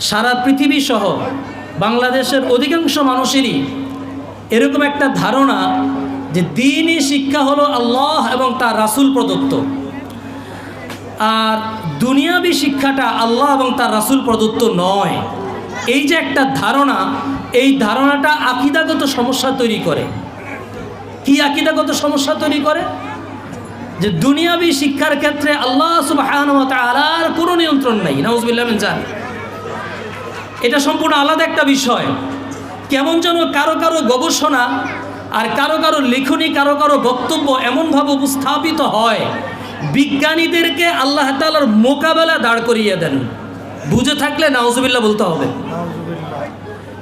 সারা পৃথিবী সহ বাংলাদেশের অধিকাংশ মানুষেরই এরকম একটা ধারণা যে দিনই শিক্ষা হলো আল্লাহ এবং তার রাসুল প্রদত্ত। আর দুনিয়াবি শিক্ষাটা আল্লাহ এবং তার রাসুল প্রদত্ত নয়। এই যে একটা ধারণা, এই ধারণাটা আকিদাগত সমস্যা তৈরি করে। কি আকিদাগত সমস্যা তৈরি করে? যে দুনিয়াবি শিক্ষার ক্ষেত্রে আল্লাহ ওয়া কোনো নিয়ন্ত্রণ নেই। মিন জালিক এটা সম্পূর্ণ আলাদা একটা বিষয়। কেমন যেন কারও কারও গবেষণা আর কারও কারও লেখনী, কারও কারও বক্তব্য এমনভাবে উপস্থাপিত হয়, বিজ্ঞানীদেরকে আল্লাহ তালার মোকাবেলা দাঁড় করিয়ে দেন। বুঝে থাকলে নাউজুবিল্লাহ বলতে হবে।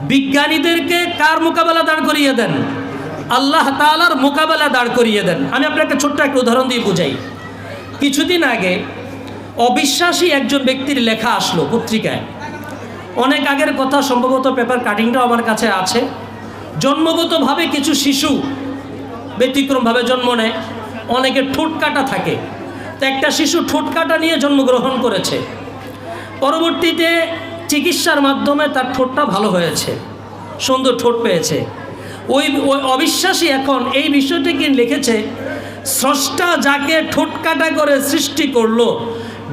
বিজ্ঞানীদেরকে কার মোকাবেলা দাঁড় করিয়ে দেন? আল্লাহ তালার মোকাবেলা দাঁড় করিয়ে দেন। আমি আপনাকে ছোট্ট একটা উদাহরণ দিয়ে বুঝাই। কিছুদিন আগে অবিশ্বাসী একজন ব্যক্তির লেখা আসলো পত্রিকায়। অনেক আগের কথা, সম্ভবত পেপার কাটিংটাও আমার কাছে আছে। জন্মগতভাবে কিছু শিশু ব্যতিক্রমভাবে জন্ম নেয়, অনেকে ঠোঁট কাটা থাকে। তো একটা শিশু ঠোঁট কাটা নিয়ে জন্মগ্রহণ করেছে। পরবর্তীতে চিকিৎসার মাধ্যমে তার ঠোঁটটা ভালো হয়েছে, সুন্দর ঠোঁট পেয়েছে। ওই ওই অবিশ্বাসী এখন এই বিষয়টিকে লিখেছে, স্রষ্টা যাকে ঠোঁট কাটা করে সৃষ্টি করল,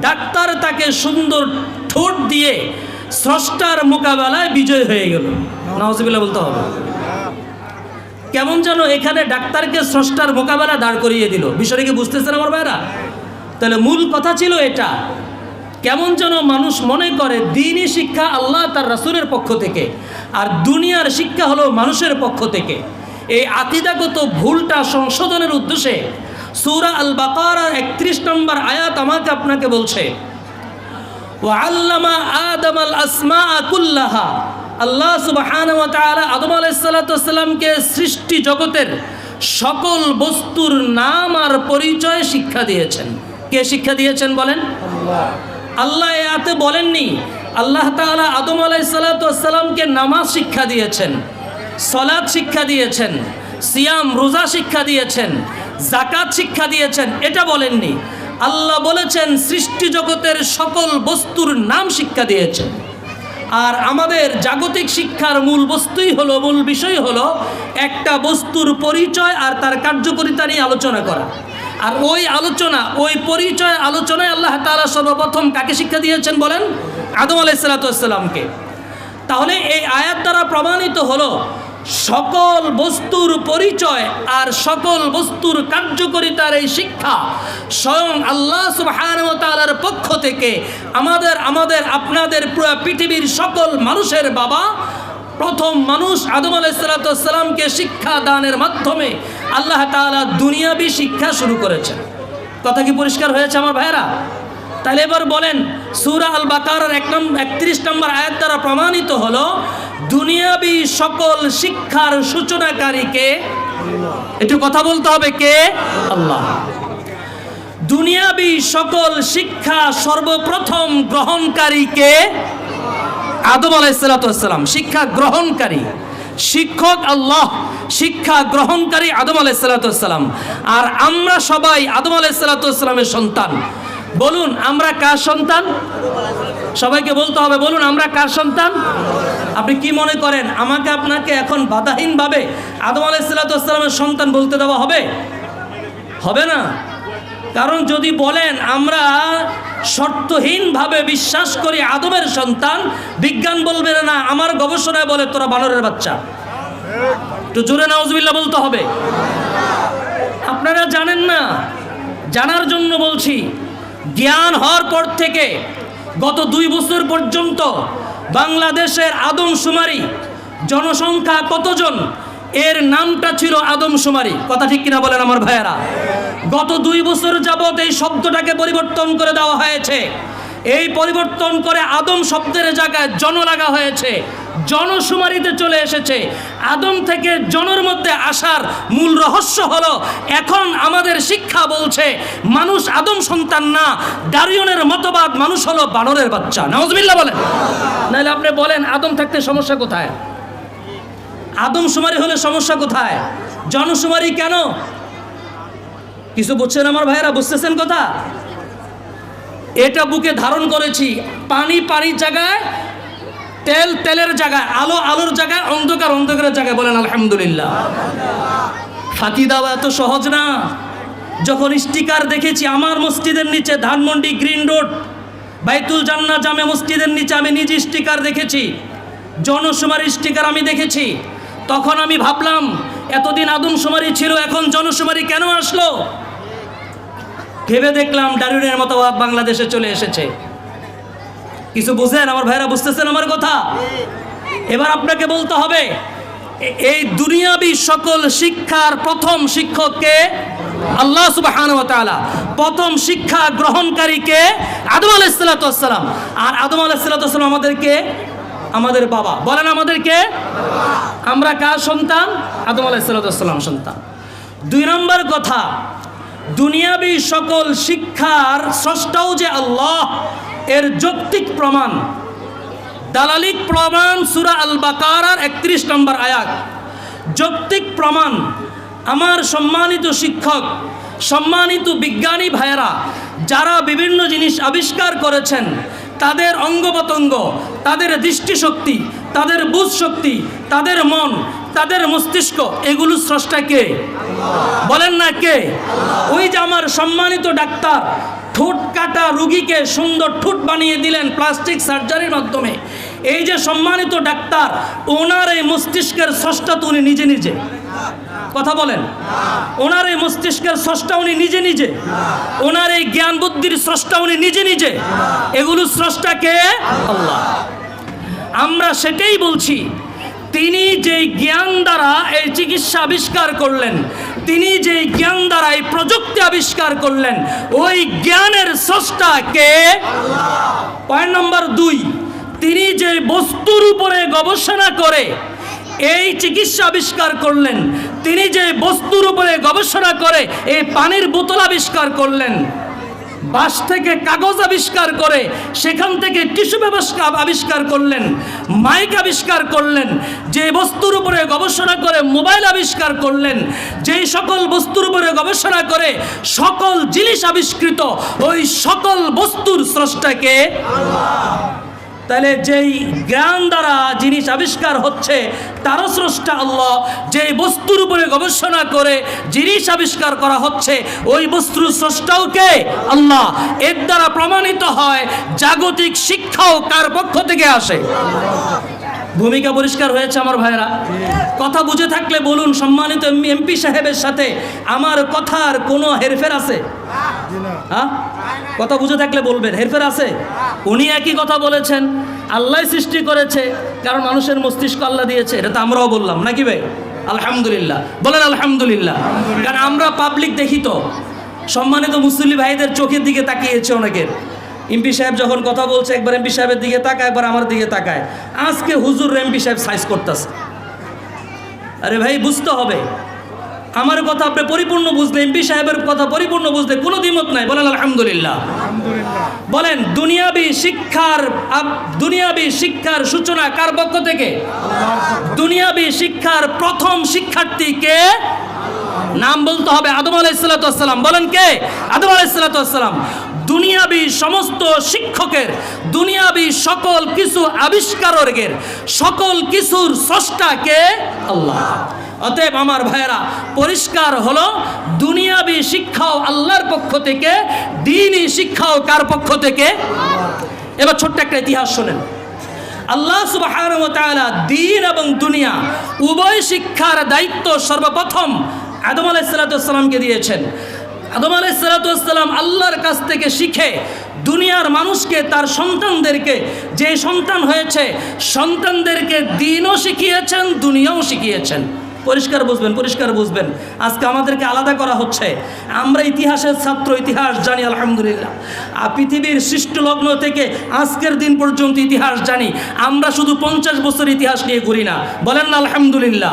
ডাক্তার তাকে সুন্দর ঠোঁট দিয়ে স্রষ্টার মোকাবেলায় বিজয় হয়ে গেল। নওয়াজবিল্লা বলতে হবে। কেমন যেন এখানে ডাক্তারকে স্রষ্টার মোকাবেলা দাঁড় করিয়ে দিল। বিষয়টা কি বুঝতেছেন আমার ভাইরা? তাহলে মূল কথা ছিল এটা। কেমন যেন মানুষ মনে করে দিনই শিক্ষা আল্লাহ তার রাসুলের পক্ষ থেকে, আর দুনিয়ার শিক্ষা হলো মানুষের পক্ষ থেকে। এই আকিদাগত ভুলটা সংশোধনের উদ্দেশ্যে সূরা আল বাকার একত্রিশ নম্বর আয়াত আমাকে আপনাকে বলছে ওয়াল্লামা আদম আল আসমা কুল্লাহা। আল্লাহ সুবহানাহু ওয়া আদম ওয়াসসালামকে সৃষ্টি জগতের সকল বস্তুর নাম আর পরিচয় শিক্ষা দিয়েছেন। কে শিক্ষা দিয়েছেন বলেন? আল্লাহ। এতে বলেননি আল্লাহ তাআলা আদম আলাইহিস সালাতু নামাজ শিক্ষা দিয়েছেন সলাদ শিক্ষা দিয়েছেন সিয়াম রোজা শিক্ষা দিয়েছেন জাকাত শিক্ষা দিয়েছেন এটা বলেননি। আল্লাহ বলেছেন, সৃষ্টি জগতের সকল বস্তুর নাম শিক্ষা দিয়েছেন। আর আমাদের জাগতিক শিক্ষার মূল বস্তুই হলো, মূল বিষয় হলো একটা বস্তুর পরিচয় আর তার কার্যকারিতা নিয়ে আলোচনা করা। আর ওই আলোচনা, ওই পরিচয় আলোচনায় আল্লাহ তাআলা সর্বপ্রথম কাকে শিক্ষা দিয়েছেন বলেন? আদম আলাইসালাতামকে তাহলে এই আয়াত দ্বারা প্রমাণিত হলো সকল বস্তুর পরিচয় আর সকল বস্তুর কার্যকরিতার এই শিক্ষা স্বয়ং আল্লাহ সুবহানাহু ওয়া পক্ষ থেকে আমাদের আমাদের, আপনাদের পুরো পৃথিবীর সকল মানুষের বাবা, প্রথম মানুষ আদম আলাইসালাতামকে শিক্ষা দানের মাধ্যমে আল্লাহ তাআলা দুনিয়াবি শিক্ষা শুরু করেছেন। কথা কি পরিষ্কার হয়েছে আমার ভাইরা তাহলে এবার বলেন, সুরা আল বাকার এক নম্বর একত্রিশ নম্বর আয়াত দ্বারা প্রমাণিত হলো দুনিয়াবি সকল শিক্ষার সূচনাকারীকে একটু কথা বলতে হবে কে? আল্লাহ। দুনিয়াবি সকল শিক্ষা সর্বপ্রথম গ্রহণকারীকে আদম আলাইসালাম শিক্ষা গ্রহণকারী, শিক্ষক আল্লাহ, শিক্ষা গ্রহণকারী আদম আলাইসালাম আর আমরা সবাই আদম আলাইসালামের সন্তান। বলুন, আমরা কার সন্তান? সবাইকে বলতে হবে, বলুন, আমরা কার সন্তান? আপনি কি মনে করেন, আমাকে আপনাকে এখন বাধাহীনভাবে আদম আলাইসালামের সন্তান বলতে দেওয়া হবে? হবে না? কারণ যদি বলেন, আমরা শর্তহীনভাবে বিশ্বাস করি আদমের সন্তান, বিজ্ঞান বলবে না আমার গবেষণায় বলে তোরা বানরের বাচ্চা। একটু জোরে নাউজবিল্লা বলতে হবে। আপনারা জানেন না, জানার জন্য বলছি জ্ঞান হওয়ার পর থেকে গত দুই বছর পর্যন্ত বাংলাদেশের আদমশুমারি জনসংখ্যা কতজন? এর নামটা ছিল আদমশুমারি। কথা ঠিক কিনা বলেন আমার ভাইয়েরা। গত দুই বছর যাবৎ এই শব্দটাকে পরিবর্তন করে দেওয়া হয়েছে। এই পরিবর্তন করে আদম শব্দের জায়গায় জন লাগা হয়েছে। জনশুমারিতে চলে এসেছে। আদম থেকে জনের মধ্যে আসার মূল রহস্য হলো, এখন আমাদের শিক্ষা বলছে, মানুষ আদম সন্তান না, দারিয়নের মতবাদ মানুষ হলো বানরের বাচ্চা। নওয়াজবিল্লা বলেন। নাহলে আপনি বলেন, আদম থাকতে সমস্যা কোথায়? আদমশুমারি হলে সমস্যা কোথায়? জনশুমারি কেন? কিছু বুঝছেন আমার ভাইয়েরা? বুঝতেছেন কথা? এটা বুকে ধারণ করেছি। পানি পানির জায়গায় তেল তেলের জায়গায়, আলো, আলোর জায়গায়, অন্ধকার, অন্ধকারের জায়গায় বলেন আলহামদুলিল্লাহ। ফাঁকি দেওয়া এত সহজ না। যখন স্টিকার দেখেছি, আমার মসজিদের নিচে ধানমন্ডি গ্রিন রোড, বাইতুল জান্না জামে মসজিদের নিচে আমি নিজে স্টিকার দেখেছি, জনশুমারি স্টিকার আমি দেখেছি। তখন আমি ভাবলাম, এতদিন আদম আদমশুমারি ছিল, এখন জনশুমারি কেন আসলো? ভেবে দেখলাম ডারুনের মতো বাংলাদেশে চলে এসেছে। কিছু বুঝেন? আমার ভাইরা বুঝতেছেন আমার কথা? এবার আপনাকে বলতে হবে, এই দুনিয়াবি সকল শিক্ষার প্রথম শিক্ষককে আল্লাহ সুবহানাহু ওয়া প্রথম শিক্ষা গ্রহণকারীকে আদম আলাইহিস সালাতু আর আদম আলাইহিস সালাতু আমাদেরকে আমাদের বাবা। বলেন আমাদেরকে আমরা কার সন্তান? আদম আলাইহিস সালাতু ওয়াস সালাম সন্তান। দুই নম্বর কথা, দুনিয়াবি সকল শিক্ষার স্রষ্টাও যে আল্লাহ এর যৌক্তিক প্রমাণ, দালালিক প্রমাণ সুরা আল বাকারার একত্রিশ নম্বর আয়াত। যৌক্তিক প্রমাণ, আমার সম্মানিত শিক্ষক, সম্মানিত বিজ্ঞানী ভাইয়েরা, যারা বিভিন্ন জিনিস আবিষ্কার করেছেন, তাদের অঙ্গ প্রত্যঙ্গ তাদের দৃষ্টিশক্তি, তাদের বুঝ শক্তি তাদের মন, তাদের মস্তিষ্ক, এগুলো স্রষ্টা কে? বলেন না কে? ওই যে আমার সম্মানিত ডাক্তার ঠোঁট কাটা রুগীকে সুন্দর ঠোঁট বানিয়ে দিলেন প্লাস্টিক সার্জারির মাধ্যমে। এই যে সম্মানিত ডাক্তার, ওনার এই মস্তিষ্কের স্রষ্টা তো উনি নিজে নিজে। কথা বলেন। ওনার এই মস্তিষ্কের স্রষ্টা উনি নিজে নিজে। ওনার এই জ্ঞান বুদ্ধির স্রষ্টা উনি নিজে নিজে। এগুলো স্রষ্টা কে? আল্লাহ। আমরা সেটাই বলছি, তিনি যেই জ্ঞান দ্বারা এই চিকিৎসা আবিষ্কার করলেন তিনি যে জ্ঞান দ্বারা এই প্রযুক্তি আবিষ্কার করলেন ওই জ্ঞানের স্রষ্টা কে? পয়েন্ট নম্বর দুই তিনি যে বস্তুর উপরে গবেষণা করে এই চিকিৎসা আবিষ্কার করলেন তিনি যে বস্তুর উপরে গবেষণা করে এই পানির বোতল আবিষ্কার করলেন বাঁশ থেকে কাগজ আবিষ্কার করে সেখান থেকে টিস্যু ব্যবস্থা আবিষ্কার করলেন, মাইক আবিষ্কার করলেন, যে বস্তুর উপরে গবেষণা করে মোবাইল আবিষ্কার করলেন, যেই সকল বস্তুর উপরে গবেষণা করে সকল জিনিস আবিষ্কৃত, ওই সকল বস্তুর স্রষ্টাকে তাহলে যেই জ্ঞান দ্বারা জিনিস আবিষ্কার হচ্ছে, তারও স্রষ্টা আল্লাহ। যেই বস্তুর উপরে গবেষণা করে জিনিস আবিষ্কার করা হচ্ছে, ওই বস্তুর স্রষ্টাও কে? আল্লাহ। এর দ্বারা প্রমাণিত হয়, জাগতিক শিক্ষাও কার পক্ষ থেকে আসে? ভূমিকা পরিষ্কার হয়েছে আমার ভাইরা কথা বুঝে থাকলে বলুন, সম্মানিত এমপি সাহেবের সাথে আমার কথার কোনো হেরফের আছে? হ্যাঁ? কথা বুঝে থাকলে বলবেন, হেরফের আছে? উনি একই কথা বলেছেন, আল্লাহ সৃষ্টি করেছে, কারণ মানুষের মস্তিষ্ক আল্লাহ দিয়েছে, এটা তো আমরাও বললাম, নাকি ভাই? আলহামদুলিল্লাহ, বলেন আলহামদুলিল্লাহ, কারণ আমরা পাবলিক দেখি তো, সম্মানিত মুসল্লি ভাইদের চোখের দিকে তাকিয়েছে অনেকের। এমপি সাহেব যখন কথা বলছে একবার এমপি সাহেবের দিকে তাকায় একবার আমার দিকে তাকায়। আজকে হুজুর এমপি সাহেব সাইজ করতেছে। আরে ভাই বুঝতে হবে। আমার কথা আপনি পরিপূর্ণ বুঝলে এমপি সাহেবের কথা পরিপূর্ণ বুঝলে কোনো দ্বিমত নাই। বলেন আলহামদুলিল্লাহ। বলেন দুনিয়াবি শিক্ষার দুনিয়াবি শিক্ষার সূচনা কার পক্ষ থেকে? দুনিয়াবি শিক্ষার প্রথম শিক্ষার্থী কে? নাম বলতে হবে আদম আলাইসালাম বলেন কে? আদম আলাইসালাম দুনিয়াবি সমস্ত শিক্ষকের, দুনিয়াবি সকল কিছু আবিষ্কারকের, সকল কিছুর স্রষ্টাকে আল্লাহ। অতএব আমার ভাইয়েরা, পরিষ্কার হলো, দুনিয়াবি শিক্ষাও আল্লাহর পক্ষ থেকে, দিনই শিক্ষাও কার পক্ষ থেকে? এবার ছোট্ট একটা ইতিহাস শোনেন। আল্লাহ তাআলা দিন এবং দুনিয়া উভয় শিক্ষার দায়িত্ব সর্বপ্রথম আদম আলাইহিসসালামকে দিয়েছেন। আদম আলাইহিসসালাম আল্লাহর কাছ থেকে শিখে দুনিয়ার মানুষকে, তার সন্তানদেরকে, যে সন্তান হয়েছে, সন্তানদেরকে দিনও শিখিয়েছেন, দুনিয়াও শিখিয়েছেন। পরিষ্কার বুঝবেন পরিষ্কার বুঝবেন। আজকে আমাদেরকে আলাদা করা হচ্ছে। আমরা ইতিহাসের ছাত্র, ইতিহাস জানি, আলহামদুলিল্লাহ। আর পৃথিবীর সৃষ্ট লগ্ন থেকে আজকের দিন পর্যন্ত ইতিহাস জানি। আমরা শুধু পঞ্চাশ বছর ইতিহাস নিয়ে ঘুরি না। বলেন না, আলহামদুলিল্লাহ।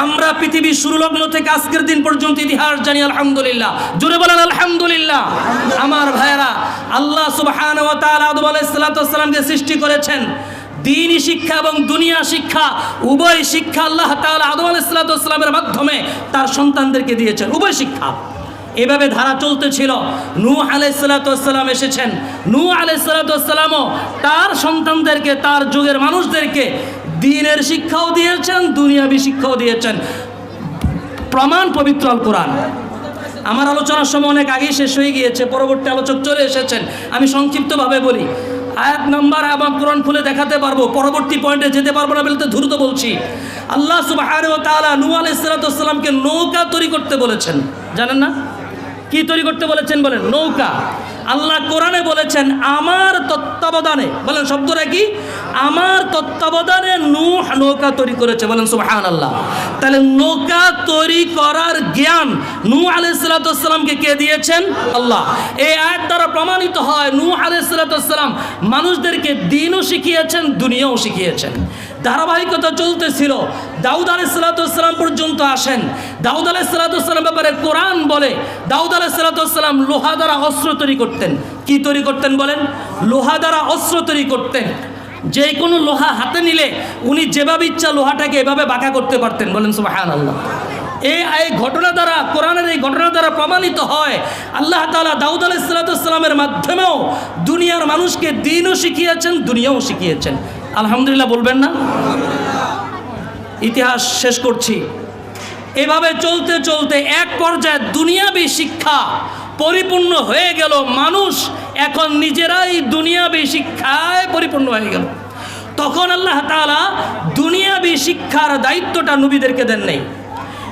আমরা পৃথিবীর শুরু লগ্ন থেকে আজকের দিন পর্যন্ত ইতিহাস জানি, আলহামদুলিল্লাহ। জোরে বলেন, আলহামদুলিল্লাহ। আমার ভাইয়েরা, আল্লাহ তাআলা আদম সালামকে সৃষ্টি করেছেন। দিনই শিক্ষা এবং দুনিয়া শিক্ষা, উভয় শিক্ষা আল্লাহ তাআলা আদম আলাইহিসসালামের মাধ্যমে তার সন্তানদেরকে দিয়েছেন। উভয় শিক্ষা। এভাবে ধারা চলতেছিল। নূ আলাইসালাতাম এসেছেন। নূ আলাইসালাতামও তার সন্তানদেরকে, তার যুগের মানুষদেরকে দিনের শিক্ষাও দিয়েছেন, দুনিয়াবি শিক্ষাও দিয়েছেন। প্রমাণ পবিত্র আল কোরআন। আমার আলোচনার সময় অনেক আগেই শেষ হয়ে গিয়েছে, পরবর্তী আলোচক চলে এসেছেন। আমি সংক্ষিপ্তভাবে বলি আয়াত নাম্বার এবং কোরআন খুলে দেখাতে পারব, পরবর্তী পয়েন্টে যেতে পারব না বলতে দ্রুত বলছি। আল্লাহ সুবাহ নু আলাইসালাতামকে নৌকা তৈরি করতে বলেছেন। জানেন না? কি তৈরি করতে বলেছেন বলেন? নৌকা। আল্লাহ কোরআনে বলেছেন, আমার তত্ত্বাবধানে, বলেন শব্দটা কি? আমার তত্ত্বাবধানে নূহ নৌকা তৈরি করেছে, বলেন সুবহান আল্লাহ তাহলে নৌকা তৈরি করার জ্ঞান নূ আলাইসালাতামকে কে দিয়েছেন? আল্লাহ। এই আয়াত দ্বারা প্রমাণিত হয় নূ আলাইসালাতাম মানুষদেরকে দিনও শিখিয়েছেন, দুনিয়াও শিখিয়েছেন। ধারাবাহিকতা চলতেছিল। দাউদ আলাইসালাতাম পর্যন্ত আসেন। দাউদ আলাইসালাতাম ব্যাপারে কোরআন বলে, দাউদ আলাইসালাতাম লোহা দ্বারা অস্ত্র তৈরি করতেন। কি তৈরি করতেন বলেন? লোহা দ্বারা অস্ত্র তৈরি করতেন। যে কোনো লোহা হাতে নিলে উনি যেভাবে ইচ্ছা লোহাটাকে এভাবে বাঁকা করতে পারতেন। বলেন সুবাহান আল্লাহ এই ঘটনা দ্বারা, কোরআনের এই ঘটনা দ্বারা প্রমাণিত হয়, আল্লাহ তালা দাউদ আলাইসালাতামের মাধ্যমেও দুনিয়ার মানুষকে দিনও শিখিয়েছেন, দুনিয়াও শিখিয়েছেন। আলহামদুলিল্লাহ বলবেন না? ইতিহাস শেষ করছি। এভাবে চলতে চলতে এক পর্যায়ে দুনিয়াবী শিক্ষা পরিপূর্ণ হয়ে গেল। মানুষ এখন নিজেরাই দুনিয়াবী শিক্ষায় পরিপূর্ণ হয়ে গেল। তখন আল্লাহ তাআলা দুনিয়াবী শিক্ষার দায়িত্বটা নবীদেরকে দেন নেই।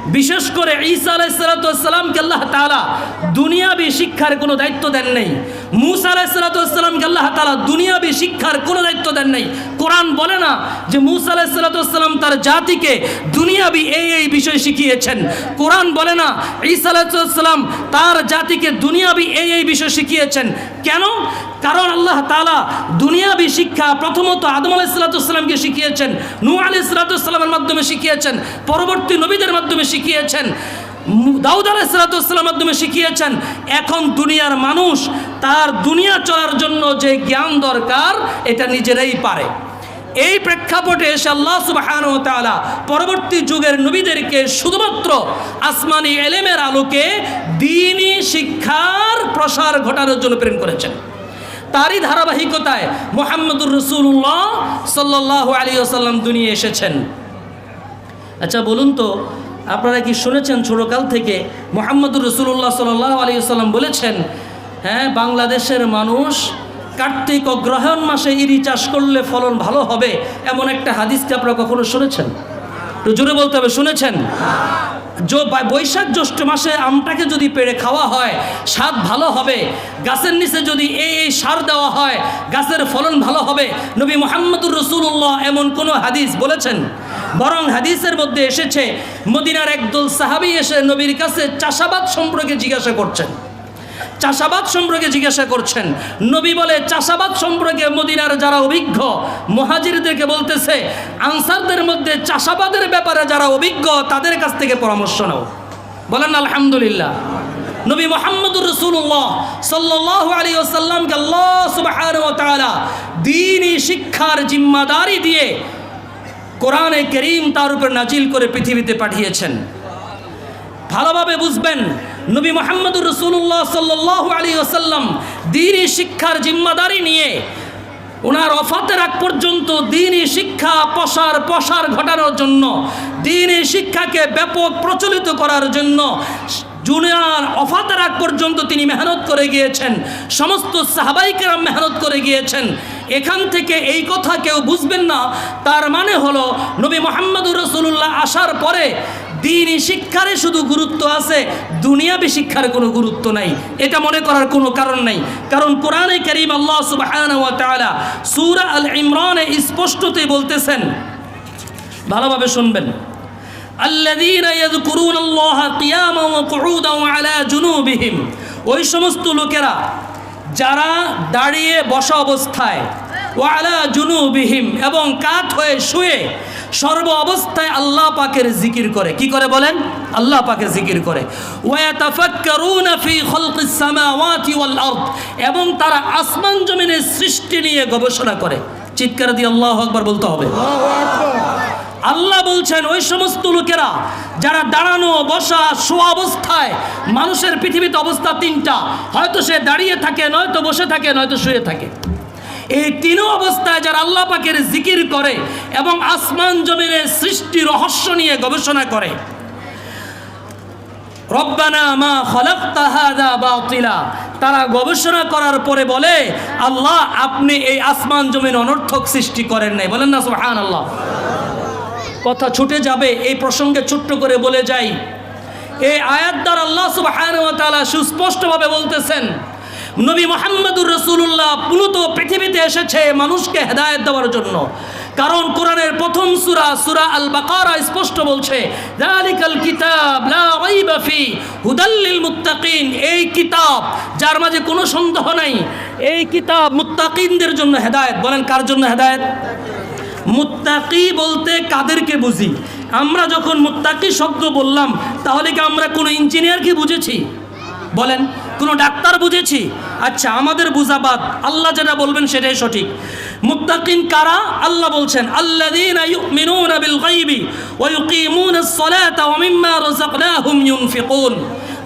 বিশেষ করে ঈসা আলাইসালাতামকে আল্লাহ তালা দুনিয়াবি শিক্ষার কোনো দায়িত্ব দেন নেই। মুসা আলাইসালাতামকে আল্লাহ তালা দুনিয়াবি শিক্ষার কোনো দায়িত্ব দেন নেই। কোরআন বলে না যে মুসা আলাইসালাতাম তার জাতিকে দুনিয়াবি এই এই বিষয় শিখিয়েছেন। কোরআন বলে না ঈসা আলাইসালাম তার জাতিকে দুনিয়াবি এই এই বিষয় শিখিয়েছেন। কেন? কারণ আল্লাহ তালা দুনিয়াবি শিক্ষা প্রথমত আদম আলাইসালাতামকে শিখিয়েছেন নু আলি আলাইসালাতামের মাধ্যমে শিখিয়েছেন, পরবর্তী নবীদের মাধ্যমে শিখিয়েছেন, দাউদ আলাইসালাতামের মাধ্যমে শিখিয়েছেন। এখন দুনিয়ার মানুষ তার দুনিয়া চলার জন্য যে জ্ঞান দরকার, এটা নিজেরাই পারে। এই প্রেক্ষাপটে এসে আল্লাহ সুবাহান ও তাআলা পরবর্তী যুগের নবীদেরকে শুধুমাত্র আসমানি এলেমের আলোকে দিনই শিক্ষার প্রসার ঘটানোর জন্য প্রেরণ করেছেন। তারই ধারাবাহিকতায় মোহাম্মদুর রসুল্লাহ সাল্লাহ আলী আসাল্লাম দুনিয়া এসেছেন। আচ্ছা বলুন তো, আপনারা কি শুনেছেন ছোটকাল থেকে মোহাম্মদুর রসুল্লাহ সাল্লাহ আলী আসাল্লাম বলেছেন হ্যাঁ বাংলাদেশের মানুষ কার্তিক অগ্রহায়ণ মাসে ইরি চাষ করলে ফলন ভালো হবে, এমন একটা হাদিসকে আপনারা কখনো শুনেছেন? একটু জোরে বলতে হবে, শুনেছেন? বৈশাখ জ্যৈষ্ঠ মাসে আমটাকে যদি পেড়ে খাওয়া হয়, স্বাদ ভালো হবে। গাছের নিচে যদি এই এই সার দেওয়া হয়, গাছের ফলন ভালো হবে। নবী মোহাম্মদুর রসুল্লাহ এমন কোনো হাদিস বলেছেন? বরং হাদিসের মধ্যে এসেছে, মদিনার একদল সাহাবি এসে নবীর কাছে চাষাবাদ সম্পর্কে জিজ্ঞাসা করছেন। চাষাবাদ সম্পর্কে জিজ্ঞাসা করছেন। নবী বলে, চাষাবাদ সম্পর্কে মদিনার যারা অভিজ্ঞ, মহাজিরদেরকে বলতেছে, আনসারদের মধ্যে চাষাবাদের ব্যাপারে যারা অভিজ্ঞ, তাদের কাছ থেকে পরামর্শ নাও। বলেন, আলহামদুলিল্লাহ। নবী মোহাম্মদুর রসুল্লাহ সাল্লাহ আলী ওসাল্লামকে আল্লাহ তাআলা দিনই শিক্ষার জিম্মাদারি দিয়ে কোরআনে করিম তার উপর নাজিল করে পৃথিবীতে পাঠিয়েছেন। ভালোভাবে বুঝবেন নবী মোহাম্মদুর রসুল্লাহ সাল্লাহ আলী আসাল্লাম দিনই শিক্ষার জিম্মাদারি নিয়ে ওনার অফাতের আগ পর্যন্ত দিনই শিক্ষা প্রসার প্রসার ঘটানোর জন্য দিনই শিক্ষাকে ব্যাপক প্রচলিত করার জন্য জুনিয়র অফাতের আগ পর্যন্ত তিনি মেহনত করে গিয়েছেন, সমস্ত সাহাবাইকেরা মেহনত করে গিয়েছেন। এখান থেকে এই কথা কেউ বুঝবেন না, তার মানে হলো নবী মোহাম্মদুর রসুল্লাহ আসার পরে দিনই শিক্ষারে শুধু গুরুত্ব আছে দুনিয়াবি শিক্ষার কোনো গুরুত্ব নাই এটা মনে করার কোনো কারণ নাই কারণ কোরআনে করিম আল্লাহ সুবহানাহু ওয়া তাআলা সূরা আল ইমরানে স্পষ্টতই বলতেছেন ভালোভাবে শুনবেন الذين يذكرون الله قياما وقعودا وعلى جنوبهم ওই সমস্ত লোকেরা যারা দাঁড়িয়ে বসা অবস্থায় ওয়ালা জুনুবিহিম, এবং কাত হয়ে শুয়ে সর্ব অবস্থায় আল্লাহ পাকের জিকির করে। কি করে বলেন? আল্লাহ পাকের জিকির করে। এবং তারা আসমান জমিনের সৃষ্টি নিয়ে গবেষণা করে। চিৎকার দিয়ে আল্লাহ আকবার বলতে হবে। আল্লাহ বলছেন, ওই সমস্ত লোকেরা যারা দাঁড়ানো, বসা, শোয়া অবস্থায় মানুষের পৃথিবীতে অবস্থা তিনটা। হয়তো সে দাঁড়িয়ে থাকে, নয়তো বসে থাকে, নয়তো শুয়ে থাকে। এই তিনও অবস্থায় যারা আল্লাহ পাকের জিকির করে এবং আসমান জমিনের সৃষ্টি রহস্য নিয়ে গবেষণা করে। তারা গবেষণা করার পরে বলে, আল্লাহ আপনি এই আসমান জমিন অনর্থক সৃষ্টি করেন নাই। বলেন না সুহান আল্লাহ কথা ছুটে যাবে, এই প্রসঙ্গে ছোট্ট করে বলে যাই। এই আয়াত দ্বারা আল্লাহ ওয়া সুস্পষ্টভাবে বলতেছেন নবী মোহাম্মদুর রসুল্লাহ মূলত পৃথিবীতে এসেছে মানুষকে হেদায়েত দেওয়ার জন্য। কারণ কোরআনের প্রথম সুরা সুরা আল বাকারা স্পষ্ট বলছে, যালিকাল কিতাব লা রাইবা ফি হুদাল লিল মুত্তাকিন এই কিতাব, যার মাঝে কোনো সন্দেহ নাই, এই কিতাব মুত্তাকিনদের জন্য হেদায়েত। বলেন, কার জন্য হেদায়েত? মুত্তাকি বলতে কাদেরকে বুঝি? আমরা যখন মুত্তাকি শব্দ বললাম, তাহলে কি আমরা কোনো ইঞ্জিনিয়ারকে বুঝেছি? বলেন, কোনো ডাক্তার বুঝেছি? আচ্ছা আমাদের বুঝাবাদ আল্লাহ যেটা বলবেন সেটাই সঠিক। মুত্তাকিন কারা? আল্লাহ বলছেন, আল্লাযীনা ইউমিনুনা বিল গায়বি ওয়া ইউকিমুনাস সালাতা ওয়া মিম্মা রাযাকনাহুম ইউনফিকুন।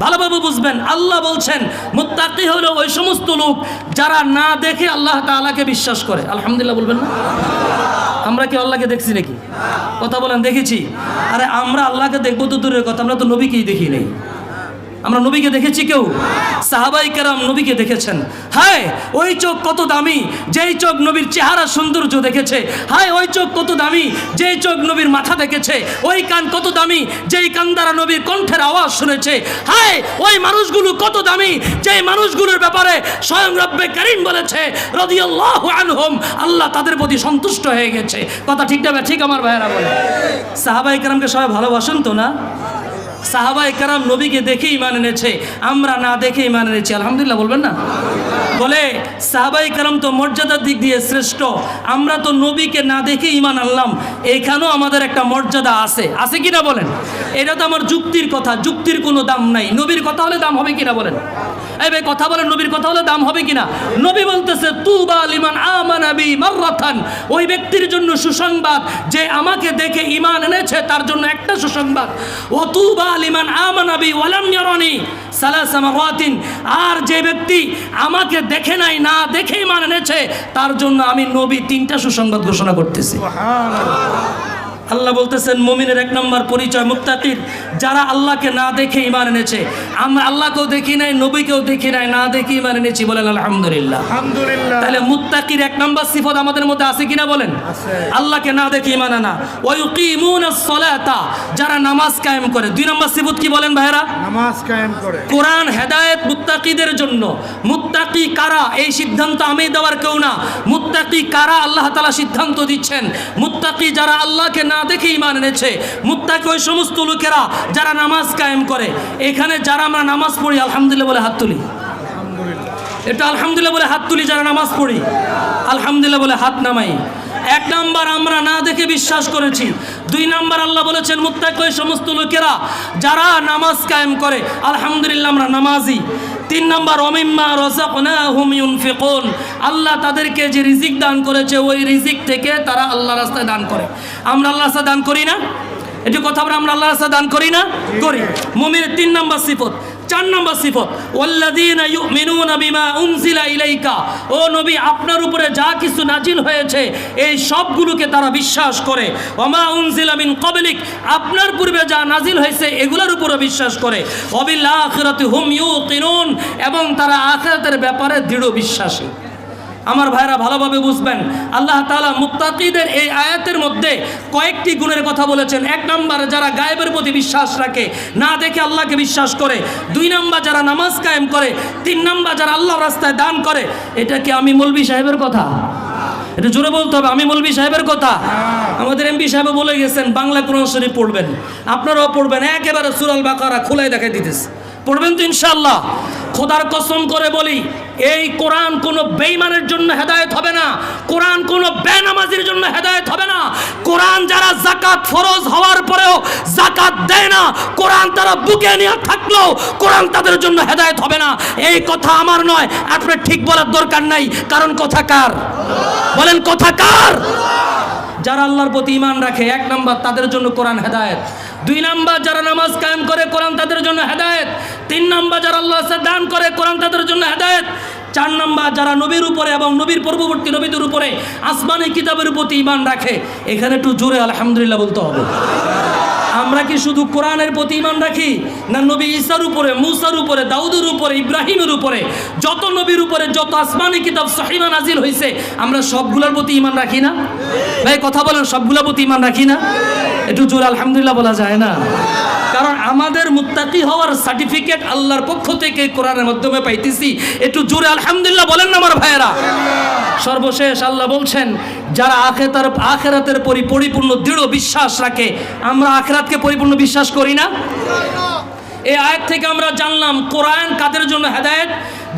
ভালোভাবে বুঝবেন, আল্লাহ বলছেন, মুত্তাকি হলো ওই সমস্ত লোক যারা না দেখে আল্লাহ তাআলাকে বিশ্বাস করে। আলহামদুলিল্লাহ বলবেন না? আমরা কি আল্লাহকে দেখছি নাকি? কথা বলেন, দেখেছি। আরে আমরা আল্লাহকে দেখব তো দূরের কথা, আমরা তো নবীকেই দেখি নেই। আমরা নবীকে দেখেছি কেউ? সাহাবাই কেরাম নবীকে দেখেছেন। হায়, ওই চোখ কত দামি, যেই চোখ নবীর চেহারা সৌন্দর্য দেখেছে। হায়, ওই চোখ কত দামি, যেই চোখ নবীর মাথা দেখেছে। ওই কান কত দামি, যেই কান দ্বারা নবীর কণ্ঠের আওয়াজ শুনেছে। হায়, ওই মানুষগুলো কত দামি, যেই মানুষগুলোর ব্যাপারে স্বয়ং রব্বে করিম বলেছে আনহুম, আল্লাহ তাদের প্রতি সন্তুষ্ট হয়ে গেছে। কথা ঠিক ঠিক আমার ভাইয়েরা বলে সাহাবাই কেরামকে সবাই ভালোবাসেন তো না? সাহাবাই কারাম নবীকে দেখে ইমান এনেছে, আমরা না দেখে ইমান এনেছি, আলহামদুলিল্লাহ বলবেন না? বলে সাহাবাই কারাম তো মর্যাদার দিক দিয়ে শ্রেষ্ঠ, আমরা তো নবীকে না দেখে ইমান আনলাম, এখানেও আমাদের একটা মর্যাদা আছে। আছে কিনা বলেন? এটা তো আমার যুক্তির কথা, যুক্তির কোনো দাম নাই। নবীর কথা হলে দাম হবে কিনা বলেন? এই ভাই, কথা বলেন, নবীর কথা হলে দাম হবে কিনা? নবী বলতেছে, তুবা লিমান আমানাবি মাররাতান। ওই ব্যক্তির জন্য সুসংবাদ, যে আমাকে দেখে ইমান এনেছে, তার জন্য একটা সুসংবাদ। ও তুবা লিমান আমানাবি ওয়ালাম ইয়ারানি সালাসা মারাতিন আর যে ব্যক্তি আমাকে দেখে নাই, না দেখেই মানে নেছে তার জন্য আমি নবী তিনটা সুসংবাদ ঘোষণা করতেছি। আল্লাহ বলতেছেন মুমিনের এক নম্বর পরিচয় মুত্তাকির যারা আল্লাহকে না দেখে ইমান এনেছে আমরা আল্লাহকেও দেখি নাই নবীকেও দেখি নাই না দেখে ইমান এনেছি বলেন আলহামদুলিল্লাহ। আলহামদুলিল্লাহ। তাহলে মুত্তাকির এক নম্বর সিফত আমাদের মধ্যে আছে কিনা বলেন? আল্লাহকে না দেখে ইমান আনা। সালাতা যারা নামাজ কায়েম করে। দুই নম্বর সিফত কি বলেন ভাইরা নামাজ কায়েম করে। কোরআন হেদায়েত মুত্তাকিদের জন্য। মুত্তাকি কারা? এই সিদ্ধান্ত আমি দেওয়ার কেউ না। মুত্তাকি কারা? আল্লাহ তালা সিদ্ধান্ত দিচ্ছেন। মুত্তাকি যারা আল্লাহকে না দেখে ইমান এনেছে। মুত্তাকি ওই সমস্ত লোকেরা যারা নামাজ কায়েম করে, এখানে যারা আমরা নামাজ পড়ি, আলহামদুলিল্লাহ বলে হাত তুলি। এটা আলহামদুলিল্লাহ বলে হাত তুলি যারা নামাজ পড়ি। আলহামদুলিল্লাহ বলে হাত নামাই। এক নাম্বার আমরা না দেখে বিশ্বাস করেছি। দুই নাম্বার আল্লাহ বলেছেন, মুত্তাক ওই সমস্ত লোকেরা যারা নামাজ কায়েম করে, আলহামদুলিল্লাহ আমরা নামাজি। তিন নাম্বার অমিম্মা রাযাকনাহুম ইউনফিকুন। আল্লাহ তাদেরকে যে রিজিক দান করেছে, ওই রিজিক থেকে তারা আল্লাহ রাস্তায় দান করে। আমরা আল্লাহ রাস্তায় দান করি না? এটি কথা বলে আমরা আল্লাহ রাস্তায় দান করি না? করি। মুমিনের তিন নাম্বার সিফত, চার নম্বর সিফত, ওয়াল্লাযীনা ইউমিনুনা বিমা উনজিলা ইলাইকা। ও নবী, আপনার উপরে যা কিছু নাজিল হয়েছে, এই সবগুলোকে তারা বিশ্বাস করে। ওমা উনজিলা মিন ক্বাবলিক, আপনার পূর্বে যা নাজিল হয়েছে, এগুলোর উপরে বিশ্বাস করে। ওয়াবিল আখিরাতি হুম ইউকিনুন, এবং তারা আখিরাতের ব্যাপারে দৃঢ় বিশ্বাসী। আমার ভাইরা ভালোভাবে বুঝবেন। আল্লাহ তাআলা মুত্তাকিদের এই আয়াতের মধ্যে কয়েকটি গুণের কথা বলেছেন। এক নম্বর, যারা গায়েবের প্রতি বিশ্বাস রাখে, না দেখে আল্লাহকে বিশ্বাস করে। দুই নম্বর, যারা নামাজ কায়েম করে। তিন নম্বর, যারা আল্লাহ রাস্তায় দান করে। এটা কি আমি মৌলবি সাহেবের কথা? এটা জোরে বলতে হবে, আমি মৌলবি সাহেবের কথা? আমাদের এমপি সাহেব বলে গেছেন বাংলা কোরআন শরীফ পড়বেন। আপনারাও পড়বেন, একেবারে সুরাল বাকারা খোলাই দেখাই দিতেছে। পড়বেন তো ইনশাল্লাহ খোদার কসম করে বলি, এই কোরআন কোনো বেইমানের জন্য হেদায়েত হবে না, কোরআন কোনো বেনামাজির জন্য হেদায়ত হবে না। কোরআন যারা জাকাত ফরজ হওয়ার পরেও জাকাত দেয় না, কোরআন তারা বুকে নিয়ে থাকলেও কোরআন তাদের জন্য হেদায়ত হবে না। এই কথা আমার নয়, আপনার ঠিক বলার দরকার নাই, কারণ কথা কার? বলেন কথা কার? যারা আল্লাহর প্রতি ইমান রাখে, এক নাম্বার তাদের জন্য কোরআন হেদায়ত। দুই নাম্বার যারা নামাজ কায়েম করে, কোরআন তাদের জন্য হেদায়েত। তিন নম্বর যারা আল্লাহ দান করে, কোরআন তাদের জন্য হেদায়ত। চার নম্বর যারা নবীর উপরে এবং নবীর পূর্ববর্তী নবীদের উপরে আসমানি কিতাবের প্রতি ইমান রাখে, এখানে একটু জোরে আলহামদুলিল্লাহ বলতে হবে। আমরা কি শুধু কোরআনের প্রতি ইমান রাখি? না নবী ঈসার উপরে, মুসার উপরে, দাউদের উপরে, ইব্রাহিমের উপরে? যত নবীর উপরে যত আসমানি কিতাব সাহিমা নাজিল হয়েছে আমরা সবগুলোর প্রতি ইমান রাখি না? ভাই, কথা বলেন, সবগুলোর প্রতি ইমান রাখি না? একটু জোরে আলহামদুলিল্লাহ বলা যায় না? কারণ আমাদের মুত্তাকি হওয়ার সার্টিফিকেট আল্লাহর পক্ষ থেকে কোরআনের মাধ্যমে পাইতেছি। একটু জোরে আলহামদুলিল্লাহ বলেন না, আমার ভাইয়েরা। সর্বশেষ আল্লাহ বলছেন, যারা আখেতার আখেরাতের পরি পরিপূর্ণ দৃঢ় বিশ্বাস রাখে, আমরা আখেরাতকে পরিপূর্ণ বিশ্বাস করি না? এই আয়াত থেকে আমরা জানলাম, কোরআন কাদের জন্য হেদায়েত?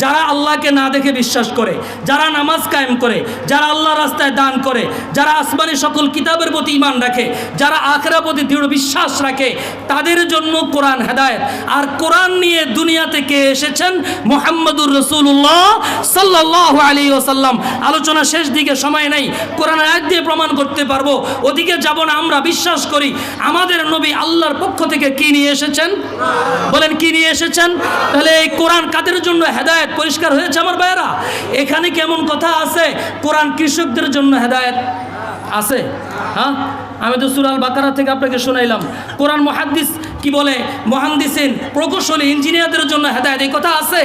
যারা আল্লাহকে না দেখে বিশ্বাস করে, যারা নামাজ কায়েম করে, যারা আল্লাহ রাস্তায় দান করে, যারা আসমানি সকল কিতাবের প্রতি ইমান রাখে, যারা আখেরা প্রতি দৃঢ় বিশ্বাস রাখে, তাদের জন্য কোরআন হেদায়েত। আর কোরআন নিয়ে দুনিয়া থেকে এসেছেন? মোহাম্মদুর রসুল্লাহ সাল্লাহ আলী ওসাল্লাম আলোচনা শেষ দিকে সময় নেই, কোরআন আয়াত দিয়ে প্রমাণ করতে পারব। ওদিকে যাব না, আমরা বিশ্বাস করি, আমাদের নবী আল্লাহর পক্ষ থেকে কি নিয়ে এসেছেন? বলেন, কি নিয়ে এসেছেন? তাহলে এই কোরআন কাদের জন্য হেদায়েত? পরিষ্কার হয়েছে আমার ভাইয়েরা। এখানে কেমন কথা আছে? কোরআন কৃষকদের জন্য হেদায়ত আছে। হ্যাঁ? আমি তো সুরাল বাকারা থেকে আপনাকে শোনাইলাম। কোরআন মহাদ্দিস কি বলে? মহান্দিসিন প্রকৌশলী, ইঞ্জিনিয়ারদের জন্য হেদায়ত, এই কথা আছে?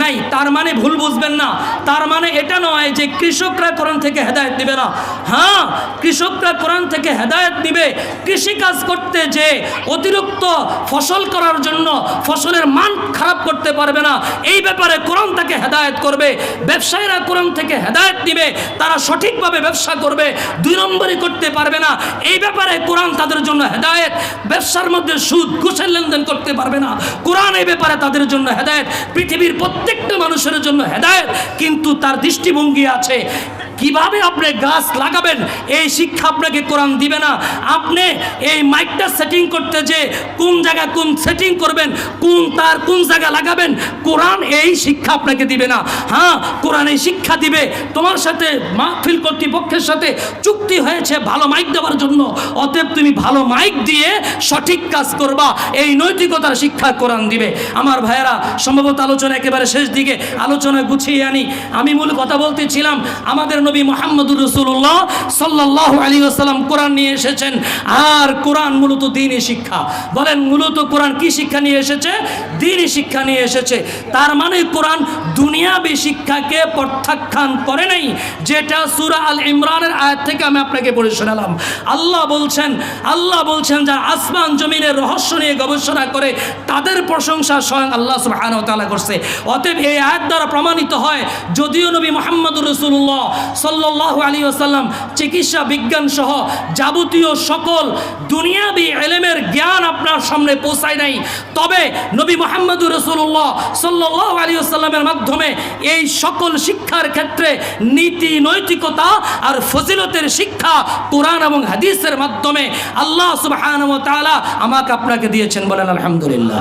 নাই, তার মানে ভুল বুঝবেন না। তার মানে এটা নয় যে কৃষকরা কোরআন থেকে হেদায়ত দিবে না। হ্যাঁ কৃষকরা কোরআন থেকে হেদায়ত দিবে। কৃষিকাজ করতে যে অতিরিক্ত ফসল করার জন্য ফসলের মান খারাপ করতে পারবে না, এই ব্যাপারে কোরআন তাকে হেদায়ত করবে। ব্যবসায়ীরা কোরআন থেকে হেদায়ত দিবে, তারা সঠিকভাবে ব্যবসা করবে, দুই নম্বরই করতে পারবে না। এই ব্যাপারে কোরআন তাদের জন্য হেদায়েত। ব্যবসার মধ্যে সুদ ঘুষের লেনদেন করতে পারবে না। কোরআন এই ব্যাপারে তাদের জন্য হেদায়ত, পৃথিবীর প্রত্যেকটা মানুষের জন্য হেদায়ত, কিন্তু তার দৃষ্টিভঙ্গি আছে। কীভাবে আপনি গাছ লাগাবেন? এই শিক্ষা আপনাকে কোরআন দিবে না। আপনি এই মাইকটা সেটিং করতে যে কোন জায়গায় কোন সেটিং করবেন, কোন তার কোন জায়গা লাগাবেন, কোরআন এই শিক্ষা আপনাকে দিবে না। হ্যাঁ কোরআন এই শিক্ষা দিবে। তোমার সাথে মাহফিল কর্তৃপক্ষের সাথে চুক্তি হয়েছে ভালো মাইক দেওয়ার জন্য। অতএব তুমি ভালো মাইক দিয়ে সঠিক কাজ করবা। এই নৈতিকতার শিক্ষা কোরআন দিবে। আমার ভাইয়েরা, সম্ভবত আলোচনা একেবারে শেষ দিকে। আলোচনা গুছিয়ে আনি। আমি মূল কথা বলতেছিলাম, আমাদের নবী মোহাম্মদুর রসুল্লাহ সাল্লাহ আলী আসসালাম কোরআন নিয়ে এসেছেন। আর কোরআন মূলত দিনই শিক্ষা। বলেন, মূলত কোরআন কি শিক্ষা নিয়ে এসেছে? দিনই শিক্ষা নিয়ে এসেছে। তার মানে কোরআন দুনিয়াবি শিক্ষাকে প্রত্যাখ্যান করে নাই, যেটা সুরা আল ইমরানের আয়াত থেকে আমি আপনাকে পড়ে শোনালাম। আল্লাহ বলছেন আল্লাহ বলছেন, যারা আসমান জমিনের রহস্য নিয়ে গবেষণা করে, তাদের প্রশংসা স্বয়ং আল্লাহ ওয়া করছে। অতএব এই আয়াত দ্বারা প্রমাণিত হয়, যদিও নবী মোহাম্মদুর রসুল্লাহ সাল্লাহ আলী আসাল্লাম চিকিৎসা বিজ্ঞান সহ যাবতীয় সকল দুনিয়াবি এলেমের জ্ঞান আপনার সামনে পৌঁছায় নাই। তবে নবী মোহাম্মদুর রসুল্লাহ সাল্লাহ আলী আসাল্লামের মাধ্যমে এই সকল শিক্ষার ক্ষেত্রে নীতি, নৈতিকতা আর ফজিলতের শিক্ষা কোরআন এবং হাদিসের মাধ্যমে আল্লাহ তাআলা আমাকে আপনাকে দিয়েছেন বলেন আলহামদুলিল্লাহ।